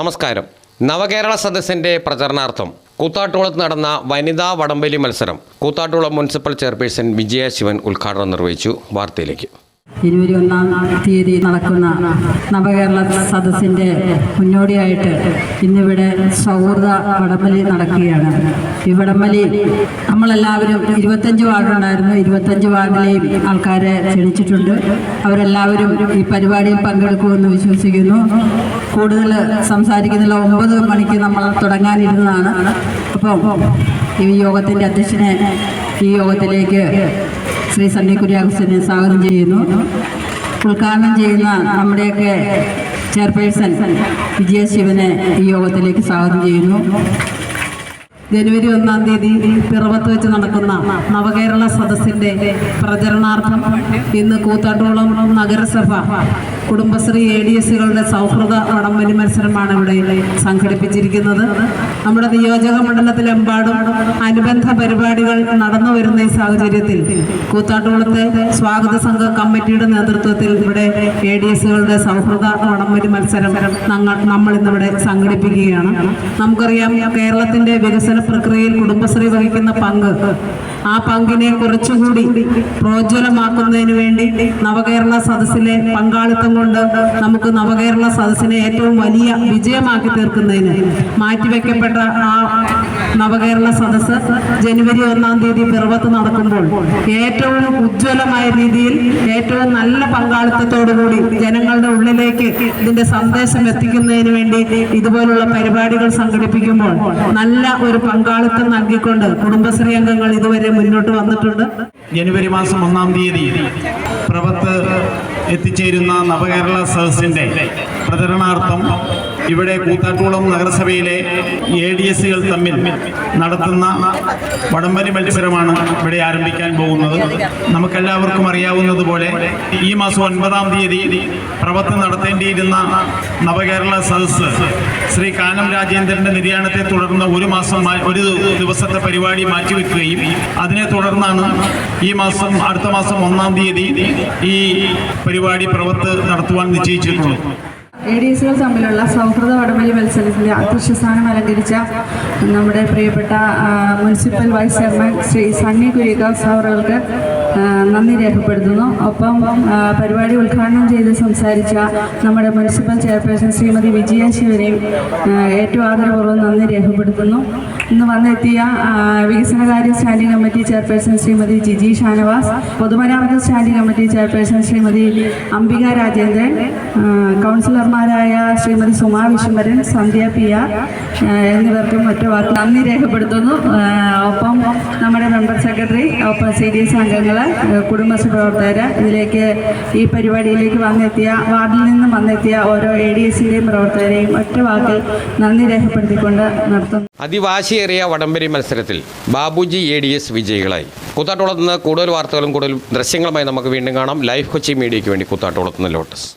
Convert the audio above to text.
നമസ്കാരം. നവകേരള സദസ്സിന്റെ പ്രചരണാർത്ഥം കൂത്താട്ടുകുളത്ത് നടന്ന വനിതാ വടംവലി മത്സരം കൂത്താട്ടുകുളം മുനിസിപ്പൽ ചെയർപേഴ്സൺ വിജയ ശിവൻ ഉദ്ഘാടനം നിർവഹിച്ചു. വാർത്തയിലേക്ക്. ജനുവരി ഒന്നാം തീയതി നടക്കുന്ന നവകേരള സദസ്സിന്റെ മുന്നോടിയായിട്ട് ഇന്നിവിടെ സൗഹൃദ വടംവലി നടക്കുകയാണ്. ഈ വടംവലി നമ്മളെല്ലാവരും ഇരുപത്തഞ്ച് വാർഡുണ്ടായിരുന്നു. ഇരുപത്തഞ്ച് വാർഡിലെയും ആൾക്കാരെ ക്ഷണിച്ചിട്ടുണ്ട്. അവരെല്ലാവരും ഈ പരിപാടിയിൽ പങ്കെടുക്കുമെന്ന് വിശ്വസിക്കുന്നു. കൂടുതൽ സംസാരിക്കുന്നില്ല ഒമ്പത് മണിക്ക് നമ്മൾ തുടങ്ങാനിരുന്നതാണ്. അപ്പം ഈ യോഗത്തിന്റെ അധ്യക്ഷനെ ഈ യോഗത്തിലേക്ക് ശ്രീ സണ്ണി കുര്യാകൃഷ്ണനെ സ്വാഗതം ചെയ്യുന്നു. ഉദ്ഘാടനം ചെയ്യുന്ന നമ്മുടെയൊക്കെ ചെയർപേഴ്സൺ വിജയ ശിവനെ ഈ യോഗത്തിലേക്ക് സ്വാഗതം ചെയ്യുന്നു. ജനുവരി ഒന്നാം തീയതി പിറവത്ത് വെച്ച് നടക്കുന്ന നവകേരള സദസ്സിന്റെ പ്രചരണാർത്ഥം ഇന്ന് കൂത്താട്ടോളം നഗരസഭ കുടുംബശ്രീ എ ഡി എസുകളുടെ സൗഹൃദ വടംവലി മത്സരമാണ് ഇവിടെ സംഘടിപ്പിച്ചിരിക്കുന്നത്. നമ്മുടെ നിയോജക മണ്ഡലത്തിലെമ്പാടും അനുബന്ധ പരിപാടികൾ നടന്നു വരുന്ന ഈ സാഹചര്യത്തിൽ കൂത്താട്ടോളത്തെ സ്വാഗത സംഘ കമ്മിറ്റിയുടെ നേതൃത്വത്തിൽ ഇവിടെ എ ഡി എസുകളുടെ സൗഹൃദ വടംവലി മത്സരം നമ്മൾ ഇന്നിവിടെ സംഘടിപ്പിക്കുകയാണ്. നമുക്കറിയാം കേരളത്തിന്റെ വികസന പ്രക്രിയയിൽ കുടുംബശ്രീ വഹിക്കുന്ന പങ്ക് ആ പങ്കിനെ കുറച്ചുകൂടി പ്രോജ്വലമാക്കുന്നതിന് വേണ്ടി നവകേരള സദസ്സിലെ പങ്കാളിത്തം കൊണ്ട് നമുക്ക് നവകേരള സദസ്സിനെ ഏറ്റവും വലിയ വിജയമാക്കി തീർക്കുന്നതിന് മാറ്റിവെക്കപ്പെട്ട ആ നവകേരള സദസ്സ് ജനുവരി ഒന്നാം തീയതി പിറവത്ത് നടക്കുമ്പോൾ ഏറ്റവും ഉജ്ജ്വലമായ രീതിയിൽ ഏറ്റവും നല്ല പങ്കാളിത്തത്തോടുകൂടി ജനങ്ങളുടെ ഉള്ളിലേക്ക് ഇതിന്റെ സന്ദേശം എത്തിക്കുന്നതിന് വേണ്ടി ഇതുപോലുള്ള പരിപാടികൾ സംഘടിപ്പിക്കുമ്പോൾ നല്ല ഒരു പങ്കാളിത്തം നൽകിക്കൊണ്ട് കുടുംബശ്രീ അംഗങ്ങൾ ഇതുവരെ മുന്നോട്ട് വന്നിട്ടുണ്ട്. ജനുവരി മാസം ഒന്നാം തീയതി പ്രഭത്ത് എത്തിച്ചേരുന്ന നവകേരള സദസ്സിന്റെ പ്രചരണാർത്ഥം ഇവിടെ കൂത്താട്ടുകുളം നഗരസഭയിലെ എ ഡി എസുകൾ തമ്മിൽ നടത്തുന്ന വടംവലി മത്സരമാണ് ഇവിടെ ആരംഭിക്കാൻ പോകുന്നത്. നമുക്കെല്ലാവർക്കും അറിയാവുന്നതുപോലെ ഈ മാസം ഒൻപതാം തീയതി പ്രവർത്തനം നടത്തേണ്ടിയിരുന്ന നവകേരള സദസ്സ് ശ്രീ കാനം രാജേന്ദ്രന്റെ നിര്യാണത്തെ തുടർന്ന് ഒരു മാസം ഒരു ദിവസത്തെ പരിപാടി മാറ്റിവെക്കുകയും അതിനെ തുടർന്നാണ് ഈ മാസം അടുത്ത മാസം ഒന്നാം തീയതി ഈ പരിപാടി പ്രവത്ത് നടത്തുവാൻ നിശ്ചയിച്ചിട്ടുള്ളത് എ ഡി എസുകൾ തമ്മിലുള്ള സൗഹൃദ വടംവലി മത്സരത്തിൽ അധ്യക്ഷ സ്ഥാനം അലങ്കരിച്ച നമ്മുടെ പ്രിയപ്പെട്ട municipal vice chairman Shri Sunny കുര്യക്കാവ് ആ, നന്ദി രേഖപ്പെടുത്തുന്നു. ഒപ്പം പരിപാടി ഉദ്ഘാടനം ചെയ്ത് സംസാരിച്ച നമ്മുടെ മുനിസിപ്പൽ ചെയർപേഴ്സൺ ശ്രീമതി വിജയ ശിവനെയും ഏറ്റവും ആദരപൂർവം നന്ദി രേഖപ്പെടുത്തുന്നു. ഇന്ന് വന്നെത്തിയ വികസനകാര്യ standing committee chairperson Shrimati Jiji Shanavas പൊതുമരാമത്ത് standing committee chairperson Shrimati Ambika Rajendran കൗൺസിലർമാരായ ശ്രീമതി സുമാ വിശ്വംബരൻ സന്ധ്യ പി ആർ എന്നിവർക്കും മറ്റു നന്ദി രേഖപ്പെടുത്തുന്നു. ഒപ്പം നമ്മുടെ മെമ്പർ സെക്രട്ടറി ഒപ്പം സി ഡി എസ് അംഗങ്ങൾ കുടുംബശ്രീ പ്രവർത്തകർ ഇതിലേക്ക് ഈ പരിപാടിയിലേക്ക് വന്നെത്തിയ വാർഡിൽ നിന്നും വന്നെത്തിയ ഓരോ എ ഡി എസിന്റെയും പ്രവർത്തകരെയും ഒറ്റ വാക്കിൽ നന്ദി രേഖപ്പെടുത്തിക്കൊണ്ട് നടത്തുന്നു. അതിവാശിയേറിയ വടംവലി മത്സരത്തിൽ ബാബുജി എ ഡി എസ് വിജയികളായി. കൂത്താട്ടോളത്ത് നിന്ന് കൂടുതൽ വാർത്തകളും കൂടുതൽ ദൃശ്യങ്ങളുമായി നമുക്ക് വീണ്ടും കാണാം. ലൈഫ് കൊച്ചി മീഡിയയ്ക്ക് വേണ്ടി കൂത്താട്ടോളത്ത് നിന്ന് ലോട്ടസ്.